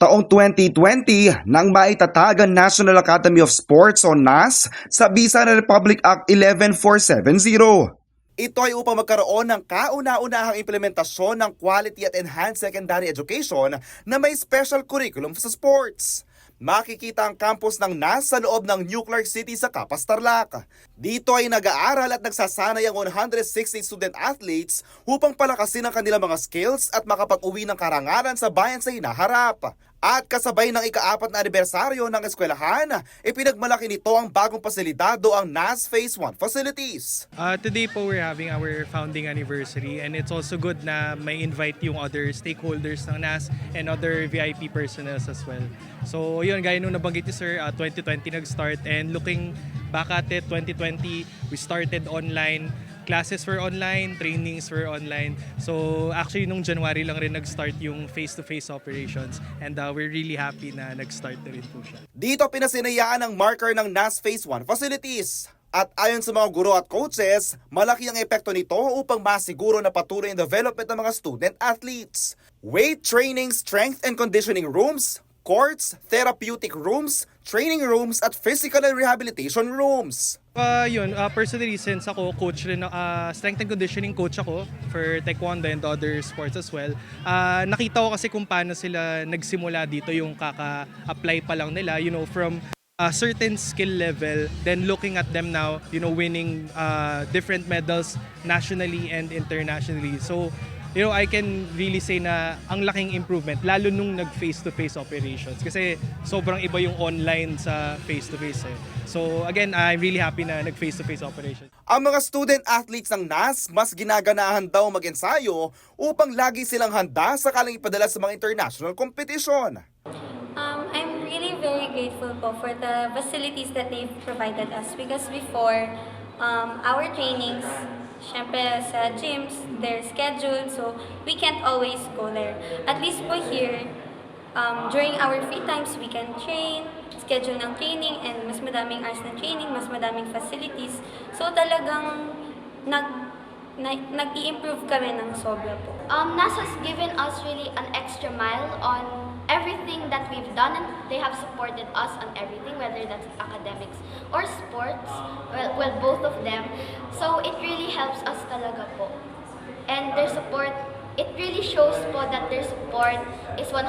Taong 2020 nang maitatag ang National Academy of Sports o NAS sa bisa ng Republic Act 11470. Ito ay upang magkaroon ng kauna-unahang implementasyon ng quality at enhanced secondary education na may special curriculum sa sports. Makikita ang campus ng NAS sa loob ng New Clark City sa Capas Tarlac. Dito ay nag-aaral at nagsasanay ang 160 student athletes upang palakasin ang kanilang mga skills at makapag-uwi ng karangalan sa bayan sa hinaharap. At kasabay ng ikaapat na anibersaryo ng eskwelahan, ipinagmalaki nito ang bagong pasilidado ang NAS Phase 1 facilities. Uh, today po we're having our founding anniversary and it's also good na may invite yung other stakeholders ng NAS and other VIP personnel as well. So yun, gaya nung nabanggit ni Sir, uh, 2020 nag-start and looking back at it, 2020, we started online. Classes were online, trainings were online. So actually nung January lang rin nag-start yung face-to-face operations and uh, we're really happy na nag-start na rin po siya. Dito pinasinayaan ang marker ng NAS Phase 1 facilities. At ayon sa mga guro at coaches, malaki ang epekto nito upang masiguro na patuloy ang development ng mga student athletes. Weight training, strength and conditioning rooms, courts, therapeutic rooms, training rooms at physical and rehabilitation rooms. Uh, yun, uh, personally, since ako coach rin, uh, strength and conditioning coach ako for taekwondo and other sports as well, uh, nakita ko kasi kung paano sila nagsimula dito yung kaka-apply pa lang nila, you know, from a certain skill level, then looking at them now, you know, winning uh, different medals nationally and internationally. So, you know, I can really say na ang laking improvement, lalo nung nag face-to-face operations. Kasi sobrang iba yung online sa face-to-face eh. So again, I'm really happy na nag face-to-face operations. Ang mga student athletes ng NAS mas ginaganahan daw mag-ensayo upang lagi silang handa sakaling ipadala sa mga international competition. Very grateful po for the facilities that they've provided us because before, um, our trainings, syempre sa gyms, they're scheduled so we can't always go there. At least po here, um, during our free times, we can train, schedule ng training, and mas madaming hours ng training, mas madaming facilities. So talagang nag, na, nag-i-improve kami ng sobra po. Um, NAS has given us really an extra mile on everything that we've done and they have supported us on everything, whether that's academics or sports, well, well both of them. So it really helps us talaga po. And their support, it really shows po that their support is 100%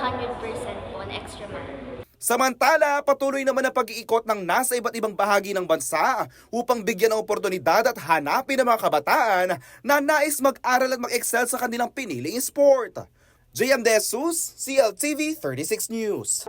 po an extra mile. Samantala, patuloy naman ang pag-iikot ng nasa iba't ibang bahagi ng bansa upang bigyan ng oportunidad at hanapin ang mga kabataan na nais mag-aral at mag-excel sa kanilang piniling sport. JM De Jesus, CLTV 36 News.